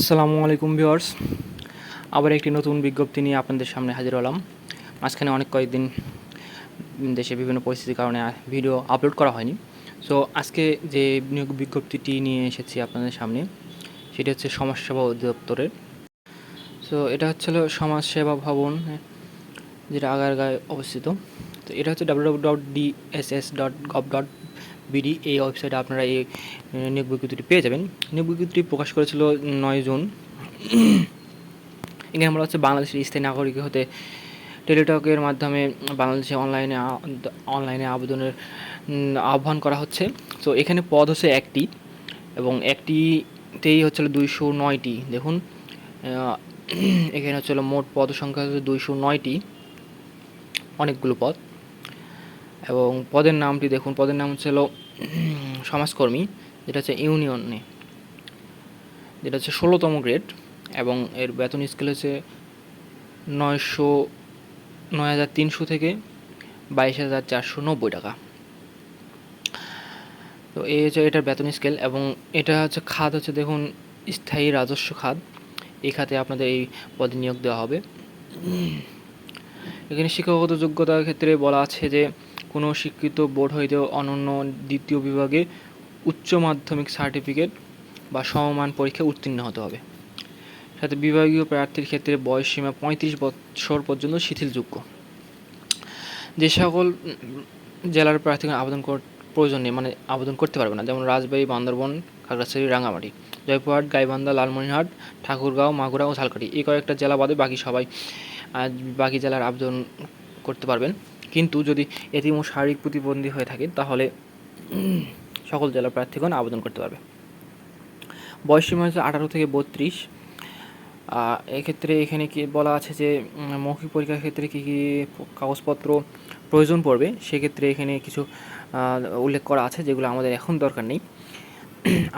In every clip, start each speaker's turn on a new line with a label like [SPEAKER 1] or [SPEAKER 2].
[SPEAKER 1] আসসালামু আলাইকুম ভিউয়ার্স। আবার একটি নতুন বিজ্ঞপ্তি নিয়ে আপনাদের সামনে হাজির হলাম। মাঝখানে অনেক কয়েকদিন দেশে বিভিন্ন পরিস্থিতির কারণে ভিডিও আপলোড করা হয়নি। সো আজকে যে নিয়োগ বিজ্ঞপ্তিটি নিয়ে এসেছি আপনাদের সামনে, সেটি হচ্ছে সমাজসেবা অধিদপ্তরের। সো এটা হচ্ছিল সমাজসেবা ভবন, যেটা আগারগাঁয়ে অবস্থিত। তো এটা হচ্ছে ডাব্লিউ ডট ডট বিডি এই ওয়েবসাইটে আপনারা এই নিয়োগ বিজ্ঞপ্তিটি পেয়ে যাবেন। নিয়োগ বিজ্ঞপ্তিটি প্রকাশ করেছিল নয় জুন। এখানে বলা হচ্ছে বাংলাদেশের স্থায়ী নাগরিক হতে টেলিটকের মাধ্যমে বাংলাদেশে অনলাইনে অনলাইনে আবেদনের আহ্বান করা হচ্ছে। তো এখানে পদ হচ্ছে একটি এবং একটিতেই হচ্ছিল দুইশো নয়টি। দেখুন এখানে হচ্ছিল মোট পদ সংখ্যা হচ্ছে দুইশো নয়টি। অনেকগুলো পদ। এবং পদের নামটি দেখুন, পদের নাম হচ্ছিল সমাজকর্মী, যেটা হচ্ছে ইউনিয়নে। যেটা হচ্ছে ষোলোতম গ্রেড এবং এর বেতন স্কেল হচ্ছে নয়শো, নয় হাজার তিনশো থেকে বাইশ হাজার চারশো নব্বই টাকা। তো এই হচ্ছে এটার বেতন স্কেল এবং এটা হচ্ছে খাত হচ্ছে দেখুন, স্থায়ী রাজস্ব খাত। এই খাতে আপনাদের এই পদে নিয়োগ দেওয়া হবে। এখানে শিক্ষাগত যোগ্যতার ক্ষেত্রে বলা আছে যে কোনো স্বীকৃত বোর্ড হইতে অনন্য দ্বিতীয় বিভাগে উচ্চ মাধ্যমিক সার্টিফিকেট বা সমমান পরীক্ষায় উত্তীর্ণ হতে হবে। সাথে বিভাগীয় প্রার্থীর ক্ষেত্রে বয়স সীমা পঁয়ত্রিশ বছর পর্যন্ত শিথিলযোগ্য। যে সকল জেলার প্রার্থীগণ আবেদন প্রয়োজন নেই মানে আবেদন করতে পারবে না, যেমন রাজবাড়ী, বান্দরবন, খাগড়াছড়ি, রাঙামাটি, জয়পুরহাট, গাইবান্ধা, লালমনিরহাট, ঠাকুরগাঁও, মাগুরা ও ঝালকাঠি। এই কয়েকটা জেলা বাদে বাকি সবাই বাকি জেলার আবেদন করতে পারবেন। কিন্তু যদি এতিম ও শারীরিক প্রতিবন্ধী হয়ে থাকে তাহলে সকল জেলা প্রার্থীগণ আবেদন করতে পারবে। বয়স সীমা হচ্ছে আঠারো থেকে বত্রিশ। এক্ষেত্রে এখানে কি বলা আছে যে মৌখিক পরীক্ষার ক্ষেত্রে কী কী কাগজপত্র প্রয়োজন পড়বে? সেক্ষেত্রে এখানে কিছু উল্লেখ করা আছে যেগুলো আমাদের এখন দরকার নেই।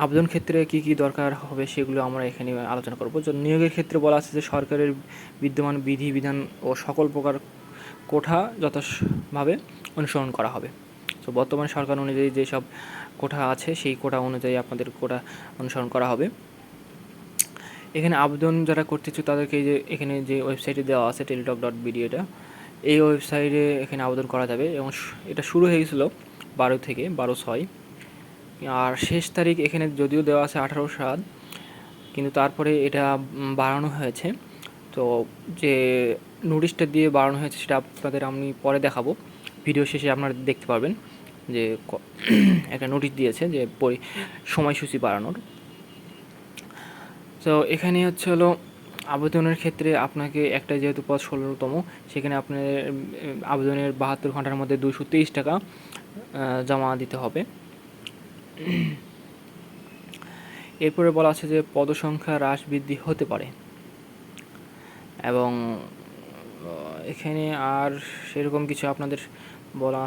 [SPEAKER 1] আবেদন ক্ষেত্রে কী কী দরকার হবে সেগুলো আমরা এখানে আলোচনা করব। নিয়োগের ক্ষেত্রে বলা আছে যে, সরকারের বিদ্যমান বিধি, বিধান ও সকল প্রকার কোঠা যথাযথভাবে অনুসরণ করা হবে। তো বর্তমান সরকার অনুযায়ী যেসব কোঠা আছে, সেই কোঠা অনুযায়ী আপনাদের কোঠা অনুসরণ করা হবে। এখানে আবেদন যারা করতে ইচ্ছুক তাদেরকে যে এখানে যে ওয়েবসাইটে দেওয়া আছে টেলিটক ডট বিডি এটা, এই ওয়েবসাইটে এখানে আবেদন করা যাবে এবং এটা শুরু হয়ে গেছিল বারো থেকে বারো ছয়। আর শেষ তারিখ এখানে যদিও দেওয়া আছে আঠারো সাত, কিন্তু তারপরে এটা বাড়ানো হয়েছে। তো যে নোটিশটা দিয়ে বাড়ানো হয়েছে সেটা আপনাদের আমি পরে দেখাবো। ভিডিও শেষে আপনারা দেখতে পারবেন যে একটা নোটিশ দিয়েছে যে পরি- সময়সূচি বাড়ানোর। তো এখানে হচ্ছে হলো আবেদনের ক্ষেত্রে আপনাকে একটা যেহেতু পদ ষোলোতম, সেখানে আপনার আবেদনের বাহাত্তর ঘণ্টার মধ্যে দুশো তেইশ টাকা জমা দিতে হবে। এরপরে বলা আছে যে পদসংখ্যা হ্রাস বৃদ্ধি হতে পারে। এবং এখানে আর সেরকম কিছু আপনাদের বলা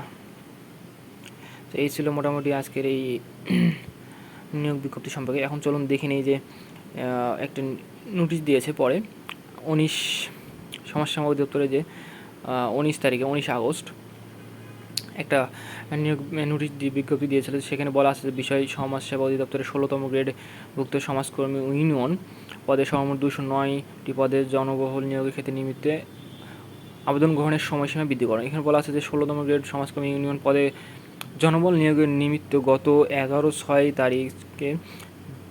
[SPEAKER 1] তো এই ছিল মোটামুটি আজকের এই নিয়োগ বিজ্ঞপ্তি সম্পর্কে। এখন চলুন দেখে নিই যে একটা নোটিশ দিয়েছে পরে উনিশ সমাজসেবা অধিদপ্তরে যে উনিশ তারিখে, উনিশ আগস্ট একটা নিয়োগ, নোটিশ বিজ্ঞপ্তি দিয়েছিল। সেখানে বলা আছে যে বিষয় সমাজসেবা অধিদপ্তরের ষোলোতম গ্রেড ভুক্ত সমাজকর্মী ইউনিয়ন পদে সর্বমোট দুশো নয়টি পদের জনবহুল নিয়োগের ক্ষেত্রে নিমিত্তে আবেদন গ্রহণের সময়সীমা বৃদ্ধি করেন। এখানে বলা আছে যে, ষোলোতম গ্রেড সমাজকর্মী ইউনিয়ন পদে জনবল নিয়োগের নিমিত্ত গত এগারো ছয় তারিখে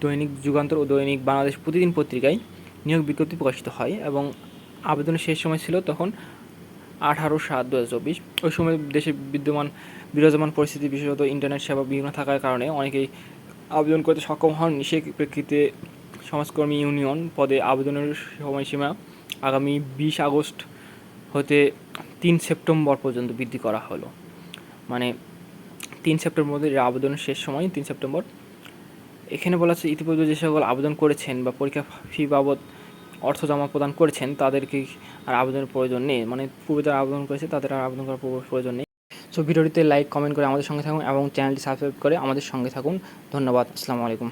[SPEAKER 1] দৈনিক যুগান্তর ও দৈনিক বাংলাদেশ প্রতিদিন পত্রিকায় নিয়োগ বিজ্ঞপ্তি প্রকাশিত হয় এবং আবেদনের শেষ সময় ছিল তখন আঠারো সাত দু হাজার চব্বিশ। ওই সময় দেশে বিদ্যমান, বিরাজমান পরিস্থিতি, বিশেষত ইন্টারনেট সেবা বিঘ্ন থাকার কারণে অনেকেই আবেদন করতে সক্ষম হন। সে প্রেক্ষিতে সমাজকর্মী ইউনিয়ন পদে আবেদনের সময়সীমা আগামী বিশ আগস্ট হতে তিন সেপ্টেম্বর পর্যন্ত বৃদ্ধি করা হলো। মানে তিন সেপ্টেম্বর আবেদনের শেষ সময়, তিন সেপ্টেম্বর। এখানে বলা আছে, ইতিপূর্বে যে সকল আবেদন করেছেন বা পরীক্ষা ফি বাবদ অর্থ জমা প্রদান করেছেন, তাদেরকে আর আবেদনের প্রয়োজন নেই। মানে পূর্বে যারা আবেদন করেছে, তাদের আর আবেদন করার প্রয়োজন নেই। সো ভিডিওটিতে লাইক কমেন্ট করে আমাদের সঙ্গে থাকুন এবং চ্যানেলটি সাবস্ক্রাইব করে আমাদের সঙ্গে থাকুন। ধন্যবাদ। আসসালামু আলাইকুম।